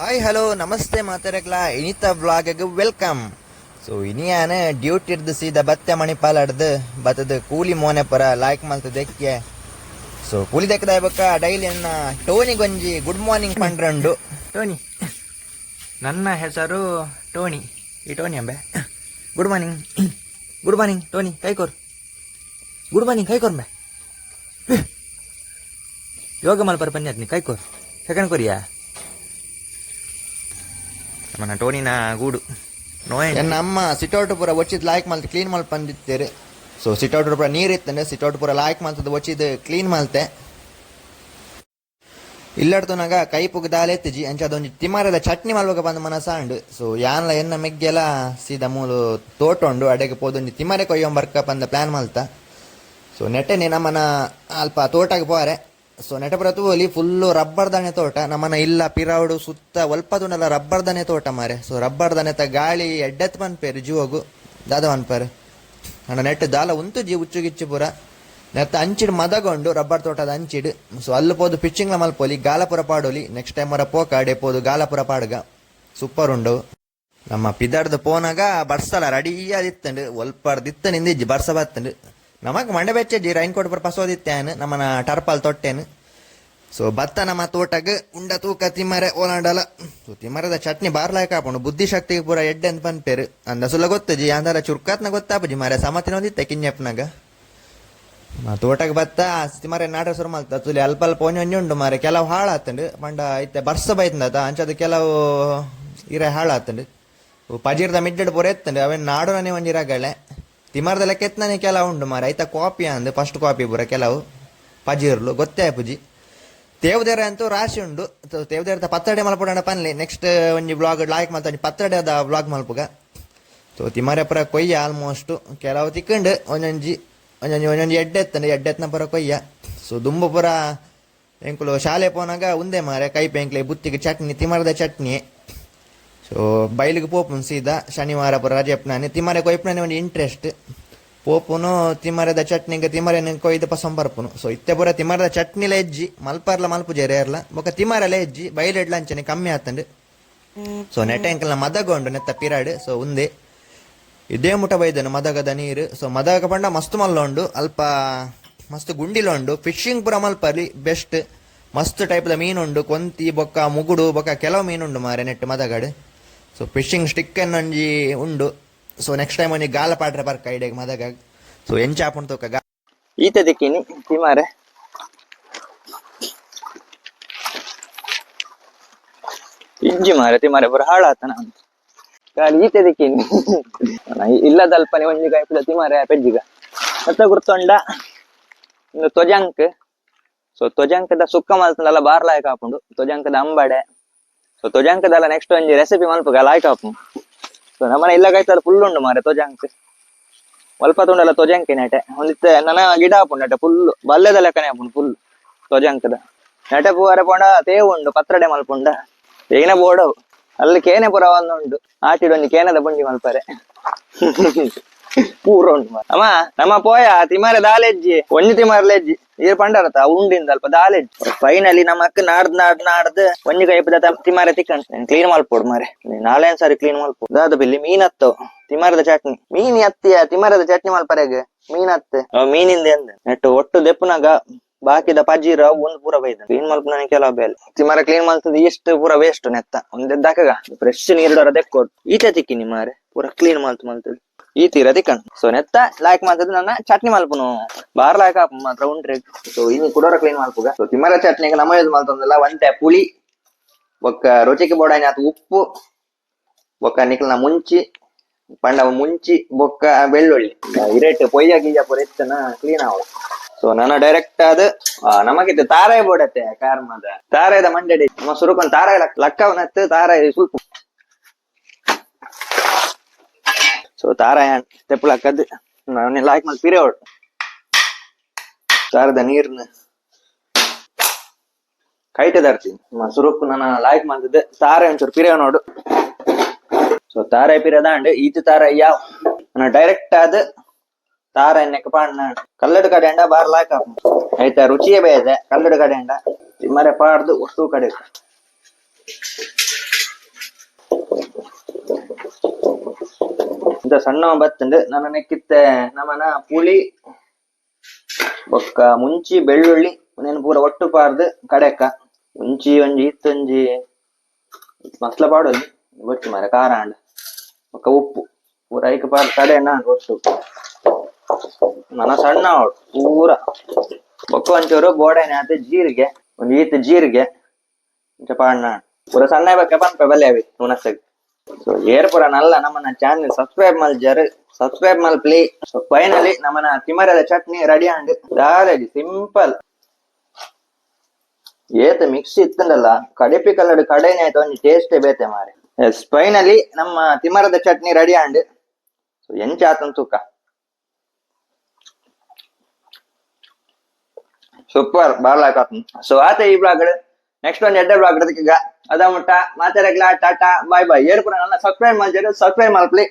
Hi hello ನಮಸ್ತೆ ಮಾತಾಡಕ್ಲ ಇನಿತ ಬ್ಲಾಗ್ಗೆ ವೆಲ್ಕಮ್ ಸೊ ಇನಿಯಾನ ಡ್ಯೂಟಿ ಇರ್ದು ಸೀದಾ ಬತ್ತೆ ಮಣಿಪಾಲ್ ಹಿಡ್ದು ಬತ್ತದ ಕೂಲಿ ಮೋನೆ ಪರ ಲಾಯ್ಕ್ ಮಲ್ತದಕ್ಕೆ ಸೊ ಕೂಲಿ ದಕ್ಕದ ಬಕ್ಕ ಡೈಲಿ ಅನ್ನ ಟೋನಿ ಗೊಂಜಿ ಗುಡ್ ಮಾರ್ನಿಂಗ್ ಪಂಡ್ರಂಡು ಟೋನಿ ನನ್ನ ಹೆಸರು ಟೋನಿ ಈ Tony Ambe good morning good morning Tony ಕೈಕೋರ್ good morning ಕೈಕೋರ್ ಬೆ ಯೋಗ ಮಲ್ಪರ ಪಂಚಾಯತ್ ನೀ ಕೈಕೋರ್ ಸೆಕೆಂಡ್ ಕೊರಿಯಾ మన ಗೂಡು. ನನ್ನ ಅಮ್ಮ ಸಿಟೌಟ್ ಪೂರ ಒಚ್ಚಿದ್ ಲಾಯ್ಕ್ ಮಲ್ತೆ ಕ್ಲೀನ್ ಮಲ್ ಬಂದಿತ್ತೇರು ಸೊ ಸಿಟೌಟ್ ಪೂರ ನೀರ್ ಇತ್ತಂದ್ರೆ ಸಿಟೌಟ್ ಪೂರ ಲಾಯ್ಕ್ ಮಲ್ತದ ಒಚ್ಚಿದ್ ಕ್ಲೀನ್ ಮಲ್ತೆ. ಇಲ್ಲಡ್ತುನಾಗ ಕೈ ಪುಗ್ದಾಲೆ ತಿಜಿ ಅಂಚ ಅದೊಂದು ತಿಮಾರದ ಚಟ್ನಿ ಮಲ್ವಾಗ ಬಂದ ಮನಸ ಅಂಡು. ಸೊ ಯಾನ್ಲ ಎನ್ನ ಮೆಗ್ಗೆಲ ಸೀದ ಮೂಲು ತೋಟೊಂಡು, ಅಡೆಗೆ ಪೋದೊಂದು ತಿಮಾರೆ ಕೊಯ್ಯೊಂಬರ್ಕ ಬಂದ ಪ್ಲಾನ್ ಮಲ್ತ. ಸೊ ನೆಟ್ಟೆನೆ ನಮ್ಮನ ಅಲ್ಪ ತೋಟಕ್ಕೆ ಪೋರೆ ಸೊ ನೆಟಪುರತು ಅಲ್ಲಿ ಫುಲ್ಲು ರಬ್ಬರ್ ದನೆ ತೋಟ ನಮ್ಮನ ಇಲ್ಲ, ಪಿರಾವುಡು, ಸುತ್ತ ಒಲ್ಪದುಂಡಲ ರಬ್ಬರ್ ದನೆ ತೋಟ ಮಾರೆ. ಸೊ ರಬ್ಬರ್ ದನೆತ ಗಾಳಿ ಎಡ್ಡೆತ್ ಮನ್ಪೇರು ಜೀವಗು ದಾದ ಮನ್ಪೇರು ಅಣ್ಣ, ನೆಟ್ಟು ದಾಲ ಉಂತು ಜೀವ ಉಚ್ಚು ಗಿಚ್ಚು ಪುರ. ನೆತ್ತ ಅಂಚಿಡ್ ಮದಗೊಂಡು ರಬ್ಬರ್ ತೋಟದ ಅಂಚಿಡ್. ಸೊ ಅಲ್ಲಿ ಪೋದು ಪಿಚ್ಚಿಂಗ್ಲ ಮಲ್ಪೋಲಿ, ಗಾಲಪುರ ಪಾಡೋಲಿ ನೆಕ್ಸ್ಟ್ ಟೈಮ್ ಅವರ ಪೋಕ ಪೋದು ಗಾಲಪುರ ಪಾಡ್ಗ. ಸೂಪರ್ ಉಂಡು. ನಮ್ಮ ಪಿದಾರ್ದ ಪೋನಾಗ ಬರ್ಸಲ ರೆಡಿ ಆದಿತ್ತಂಡು ಒಲ್ಪರ್ದಿತ್ತ ನಿಂದಿಜ್ಜಿ ಬರ್ಸ ಬತ್ತಂಡು ನಮಗ್ ಮಂಡೆ ಕೋಟ್ ಪರ ಪಸೋದಿತ್ತೇನು, ನಮ್ಮನ ಟರ್ಪಲ್ ತೊಟ್ಟೇನು. ಸೊ ಭತ್ತ ನಮ್ಮ ತೋಟಗ್ ಉಂಡ ತೂಕ ತಿಮ್ಮರೆ ಓಲಾಂಡಲ. ಸೊ ತಿಮ್ಮರದ ಚಟ್ನಿ ಬಾರ್ಲಾಯಕ ಬುದ್ಧಿ ಶಕ್ತಿ ಪೂರ ಎಡ್ಡೆ ಅಂತ ಪನ್ಪೇರು ಅಂದ ಸುಲ ಗೊತ್ತಜಿ ಅಂದರ ಚುರ್ಕಾತ್ನ ಗೊತ್ತಾಪಜಿ ಮಾರೆ ಸಮತಿನೊಂದಿತ್ತೆ ಕಿಂಜಪ್ನಾಗ ಮಾ ತೋಟಕ್ಕೆ ಬತ್ತ ತಿಮ್ಮರೆ ನಾಟ ಸುರು ಮಲ್ತ, ತುಲಿ ಅಲ್ಪ ಅಲ್ಪ ಒಂಜಿ ಉಂಡು ಮಾರೆ ಕೆಲವು ಹಾಳಾತಂಡು. ಪಂಡ ಐತೆ ಬರ್ಸ ಬೈತಂದ ಅಂಚದು ಕೆಲವು ಇರ ಹಾಳಾತಂಡು. ಪಜೀರ್ದ ಮಿಡ್ಡೆಡ್ ಪೂರ ಎತ್ತಂಡು, ಅವೇನು ನಾಡುನೇ ಒಂಜಿ ರಗಳೆ ತಿಮರ್ದ ಕೆತ್ತನೆ ಕೆಲವು ಉಂಡು ಮಾರೆ ಐತ ಕಾಪಿ ಅಂದು ಫಸ್ಟ್ ಕಾಪಿ ಪೂರ ಕೆಲವು. ಪಜಿರ್ಲು, ಗೊತ್ತೇ ಪುಜಿ. ತೇವದೇರ ಅಂತೂ ರಾಶಿ ಉಂಡು ತೇವದೇರ ಪತ್ತಡೆ ಮಲ್ಪಡ ಪನ್ಲಿ. ನೆಕ್ಸ್ಟ್ ಒಂಜಿ ಬ್ಲಾಗ್ ಲಾಯ್ಕ್ ಮಲ್ತ ಒಂಜಿ ಪತ್ತಡೆದ ಬ್ಲಾಗ್ ಮಲ್ಪುಗ. ಸೊ ತಿಮರೆ ಪುರ ಕೊಯ್ಯ ಆಲ್ಮೋಸ್ಟ್ ಕೆಲವು ತಿಕ್ಕಂಡು. ಒಂದೊಂಜಿ ಎಡ್ಡೆ ಎತ್ತಂಡು. ಎಡ್ಡೆ ಎತ್ತನ ಪುರ ಕೊಯ್ಯ. ಸೊ ದುಂಬು ಪುರ ಎಂಕುಲು ಶಾಲೆ ಪೋನಾಗ ಉಂದೆ ಮಾರೆ ಕೈ ಪೆಂಕ್ಲೆ, ಬುತ್ತಿಗೆ ಚಟ್ನಿ, ತಿಮರದ ಚಟ್ನಿ ಸೊ ಬೈಲಿಗೆ ಪೋಪುನ್ ಸೀದಾ ಶನಿವಾರ ಪುರ ರಜೆ ನಾನು ತಿಮರೆ ಕೊಯ್ಪುನ ಒಂದು ಇಂಟ್ರೆಸ್ಟ್ ಪೋಪುನು ತಿಮ್ಮರದ ಚಟ್ನಿಗೆ ತಿಮರೆನ ಕೊಯ್ದು ಪಸಂ ಬರ್ಪುನು ಸೊ ಇತ್ತೆ ಪುರ ತಿಮ್ಮರದ ಚಟ್ನಿಲ ಎಜ್ಜಿ ಮಲ್ಪರ್ಲ ಮಲ್ಪು ಜೇರೇರ್ಲ ಬೊಕ ತಿಮರಲ ಎಜ್ಜಿ ಬೈಲೆಡ್ಲ ಅಂಚನೆ ಕಮ್ಮಿ ಆತಂಡು. ಸೊ ನೆಟೆಂಕಲ್ನ ಮದಗೊಂಡು ನೆತ್ತ ಪಿರಾಡ್. ಸೊ ಉಂದೆ ಇದೇ ಮುಟ ಬೈದನು ಮದಗದ ನೀರು. ಸೊ ಮದಗ ಪಂಡ ಮಸ್ತ್ ಮಲ್ಲೊಂಡು. ಅಲ್ಪ ಮಸ್ತ್ ಗುಂಡಿಲೊಂಡು. ಫಿಶಿಂಗ್ ಪುರ ಮಲ್ಪರ್ಲಿ. ಬೆಸ್ಟ್ ಮಸ್ತ್ ಟೈಪ್ದ ಮೀನುಂಡು. ಕೊಂತಿ ಬೊಕ್ಕ ಮುಗುಡು ಬೊಕ್ಕ ಕೆಲವು ಮೀನುಂಡು ಮಾರೆ ನೆಟ್ಟು ಮದಗಡ್. ಸೊ ಫಿಶಿಂಗ್ ಸ್ಟಿಕ್ ಒಂಜಿ ಉಂಡು. ಸೊ ನೆಕ್ಸ್ಟ್ ಟೈಮ್ ಒಂಜಿ ಗಾಲ ಪಾಡ್ರೆ ಬರ್ಕ ಐಡೆಗ್ ಮದಗ. ಸೊ ಎಂಚಾಪುಂಡು ತೋಕ ಗಾ ಈತ ದಿಕ್ಕಿನಿ, ತಿಮಾರೆ. ಇಜ್ಜಿ ಮಾರೆ, ತಿಮಾರೆ, ಬರ ಹಾಳಾತನ ಅಂತ. ಕಾಲಿ ಈತ ದಿಕ್ಕಿನಿ. ಇಲ್ಲದಲ್ಪನೆ ಒಂಜಿ ಕಾಯ್ಪದ ತಿಮಾರೆ ಪೆಜ್ಜಿಗ. ಮತ್ತೆ ಗುರ್ತೊಂಡ, ಇನ್ನು ತ್ವಜಂಕ್ ಸೊ ತ್ವಜಂಕದ ಸುಕ್ಕ ಮಲ್ತಲ್ಲ ಬಾರ್ ಲಾಯಕ್ ಹಾಪುಂಡು ತ್ವಜಂಕದ ಅಂಬಡೆ. ಸೊ ತೊಜಾಂಕದಲ್ಲ ನೆಕ್ಸ್ಟ್ ಒಂಜಿ ರೆಸಿಪಿ ಮಲ್ಪಗ ಲಾಯ್ಕ್ ಹಾಪು ಸೊ ನಮ್ಮನೆ ಇಲ್ಲ ಕಾಯ್ತಲ್ಲ ಫುಲ್ ಉಂಡು ಮಾರೆ ತೊಜಾಂಕ್ ಸ್ವಲ್ಪ ತುಂಡಲ್ಲ ತೊಜಾಂಕಿ ನೆಟೆ ಒಂದಿತ್ತೆ ನನ್ನ ಗಿಡ ಹಾಪುಂಡು ನೆಟೆ ಫುಲ್ ಬಲ್ಲೆದ ಲೆಕ್ಕನೆ ಹಾಪುಂಡು ಫುಲ್ ತೊಜಾಂಕದ ನೆಟೆ ಪೂವರೆ ಪೋಂಡ ತೇವು ಉಂಡು ಪತ್ರಡೆ ಮಲ್ಪುಂಡ ಏನೇ ಬೋಡವು ಅಲ್ಲಿ ಕೇನೆ ಪುರ ಒಂದುಂಡು ಆಟಿಡು ಒಂಜಿ ಕೇನದ ಬುಂಡಿ ಮಲ್ಪರೆ ಪೂರ ಮಾರ್ರೆ. ಅಮ್ಮ ನಮ್ಮ ಪೋಯ ತಿಮಾರೆ ದಾಲೆಜ್ಜಿ ಒಂಜಿ ತಿಮಾರ್ಲೆಜ್ಜಿ ಈರ್ ಪಂಡಾರತ ಉಂಡಿಂದ ಅಲ್ಪ ದಾಲೆ ಫೈನಲಿ ನಮ್ಮ ಅಕ್ಕ ನಾಡ್ದ್ ನಾಡ್ದ್ ನಾಡ್ದ್ ಒಂಜಿ ಕೈಪದ ತಿಮಾರೆ ತಿಕ್ಕಂಡ್. ಕ್ಲೀನ್ ಮಲ್ಪೋಡು ಮಾರೆ. ನಾಳೆ ಸಾರಿ ಕ್ಲೀನ್ ಮಲ್ಪೋಡು ದಾದ ಬಿಲ್ಲಿ ಮೀನ್ ಹತ್ತು ತಿಮಾರದ ಚಟ್ನಿ. ಮೀನ್ ಅತ್ತಿಯ ತಿಮಾರದ ಚಟ್ನಿ ಮಲ್ಪರೆಗ್ ಮೀನ್ ಹತ್ತೆ ಮೀನಿಂದ ಎಂದ. ನೆಟ್ಟು ಒಟ್ಟು ದೆಪ್ಪನಾಗ ಬಾಕಿದ ಪಜೀರ ಒಂದ್ ಪೂರ ಬೈದ. ಕ್ಲೀನ್ ನನಗೆ ಕೆಲವು ಬೇಲ್. ತಿಮಾರ ಕ್ಲೀನ್ ಮಲ್ತದ ಇಷ್ಟು ಪೂರ ವೇಸ್ಟ್ ನೆತ್ತ. ಒಂದೆದ್ದಾಕಗ ಫ್ರೆಶ್ ನೀರು ದೆಕ್ಕೊಟ್ಟು ಈಚೆ ತಿಕ್ಕಿನಿ ಮಾರೆ. ಪೂರ ಕ್ಲೀನ್ ಮಲ್ತು ಮಲ್ತದ ಈ ತೀರ ಕಣ್. ಸೊ ನೆತ್ತ ಲಾಯ್ಕ್ ಮಾಡ್ತದ ನನ್ನ ಚಟ್ನಿ ಮಲ್ಪುನು ಬಾರ್ ಲಾಯ್ಕ್ ಮಾತ್ರ ಉಂಟ್ರೆ ಸೊ ಇನ್ನು ಕುಡೋರ ಕ್ಲೀನ್ ಮಲ್ಪುಗ ಸೊ ತಿಮರ ಚಟ್ನಿಗೆ ನಮ್ಮ ಯೂಸ್ ಮಲ್ತಂದಲ್ಲ ಒಂದೆ ಪುಳಿ ಒಕ್ಕ ರುಚಿಗೆ ಬೋಡಾನಿ ಆತು ಉಪ್ಪು, ಒಕ್ಕ ನಿಕ್ಲನ ಮುಂಚಿ ಪಂಡ ಮುಂಚಿ ಬೊಕ್ಕ ಬೆಳ್ಳುಳ್ಳಿ. ಇರೇಟ್ ಪೊಯ್ಯ ಗೀಜ ಪೂರ ಎತ್ತನ ಕ್ಲೀನ್ ಆವ. ಸೊ ನನ್ನ ಡೈರೆಕ್ಟ್ ಆದ ನಮಗಿತ್ತು ತಾರಾಯಿ ಬೋಡತ್ತೆ ಕಾರ್ಮದ ತಾರಾಯದ ಮಂಡಡಿ ನಮ್ಮ ಸುರುಕೊಂಡ್ ತಾರಾಯ ಲಕ್ಕವನತ್ತು, ತಾರಾಯಿ ಸುಲ್ಪು. ಸೊ ತಾರಾಯ ತೆಪ್ಪಳಕ್ಕದ್ ನಾನು ಲಾಯ್ಕ್ ಮಾಡಿ ಪಿರೆ ಹೊಡ್ ತಾರದ ನೀರ್ನ ಕೈಟೆ ತರ್ತೀನಿ ನಮ್ಮ ಸುರುಕು ನನ್ನ ಲಾಯ್ಕ್ ಮಾಡ್ತಿದ್ದೆ ತಾರ ಒಂಚೂರು ಪಿರೆ ನೋಡು ಸೊ ತಾರ ಪಿರೆ ದಾಂಡ್ ಈತ ತಾರ ಯಾವ ನನ್ನ ಡೈರೆಕ್ಟ್ ಆದ ತಾರ ಎಣ್ಣೆಕ್ ಪಾಡ್ನ ಕಲ್ಲಡು ಕಡೆ ಅಂಡ ಬಾರ್ ಲಾಯ್ಕ್ ಆಯ್ತಾ ರುಚಿಯೇ ಬೇದೆ ಕಲ್ಲಡು ಕಡೆ ಅಂಡ ತಿಮ್ಮರೆ ಪಾಡ್ದು ಒಟ್ಟು ಕಡೆ ಇಂತ ಸಣ್ಣ ಬತ್ತಂಡು ನನ್ನ ನೆಕ್ಕಿತ್ತೆ ನಮ್ಮನ ಪುಳಿ ಬೊಕ್ಕ ಮುಂಚಿ ಬೆಳ್ಳುಳ್ಳಿ నేను ಪೂರ ಒಟ್ಟು ಪಾರ್ದು ಕಡೆಕ ಮುಂಚಿ ಒಂಜಿ ಇತ್ತೊಂಜಿ ಮಸ್ಲ ಪಾಡೊಂದು ಬೊಚ್ಚು ಮಾರ ಖಾರ ಅಂಡ ಬೊಕ್ಕ ಉಪ್ಪು ಪೂರ ಐಕ ಪಾರ್ದು ಕಡೆನ ಒಟ್ಟು ನನ್ನ ಸಣ್ಣ ಅವಳು ಪೂರ ಬೊಕ್ಕ ಒಂಚೂರು ಬೋಡನೆ ಆತ ಜೀರಿಗೆ ಒಂದು ಈತ ಜೀರಿಗೆ ಇಂಚ ಪಾಡ್ನ ಪೂರ ಸಣ್ಣ ಬಕ್ಕ ಪನ್ಪೆ ಬಲ್ಲೆ ಅವಿ ಉಣಸಗ್ ಸೊ ಏರ್ ಪೂರ ನಲ್ಲ ನಮ್ಮನ್ನ ಚಾನೆಲ್ ಸಬ್ಸ್ಕ್ರೈಬ್ ಮಲ್ಜರ್ ಸಬ್ಸ್ಕ್ರೈಬ್ ಮಲ್ ಪ್ಲೇ ಸೊ ಫೈನಲಿ ನಮ್ಮನ ತಿಮರದ ಚಟ್ನಿ ರೆಡಿ ಆಂಡ್ ದಾರಡಿ ಸಿಂಪಲ್ ಏತ ಮಿಕ್ಸ್ ಇತ್ತಲ್ಲ ಕಡಿಪಿ ಕಲ್ಲಡ್ ಕಡೆನೆ ಆಯ್ತು ಒಂಜಿ ಟೇಸ್ಟೇ ಬೇತೆ ಮಾರಿ ಎಸ್ ಫೈನಲಿ ನಮ್ಮ ತಿಮರದ ಚಟ್ನಿ ರೆಡಿ ಆಂಡ್ ಸೊ ಎಂಚ ಆತನ್ ತೂಕ. ಸೂಪರ್ ಬಾರ್ಲಾಕಾತನ್ ಸೊ ಆತ ಈ ಬ್ಲಾಗ್ ನೆಕ್ಸ್ಟ್ ಒಂದು ಎಡ್ಡೆ ಬ್ಲಾಗ್ ಈಗ ಅದ ಮುಟ್ಟ ಮಾತಾಡಕ್ಲ ಟಾಟಾ ಬಾಯ್ ಬಾಯ್ ಏರ್ಪುರ ನನ್ನ ಸಬ್ಸ್ಕ್ರೈಬ್ ಮಾಡ್ತಾರೆ ಸಬ್ಸ್ಕ್ರೈಬ್ ಮಾಡ್ಲಿ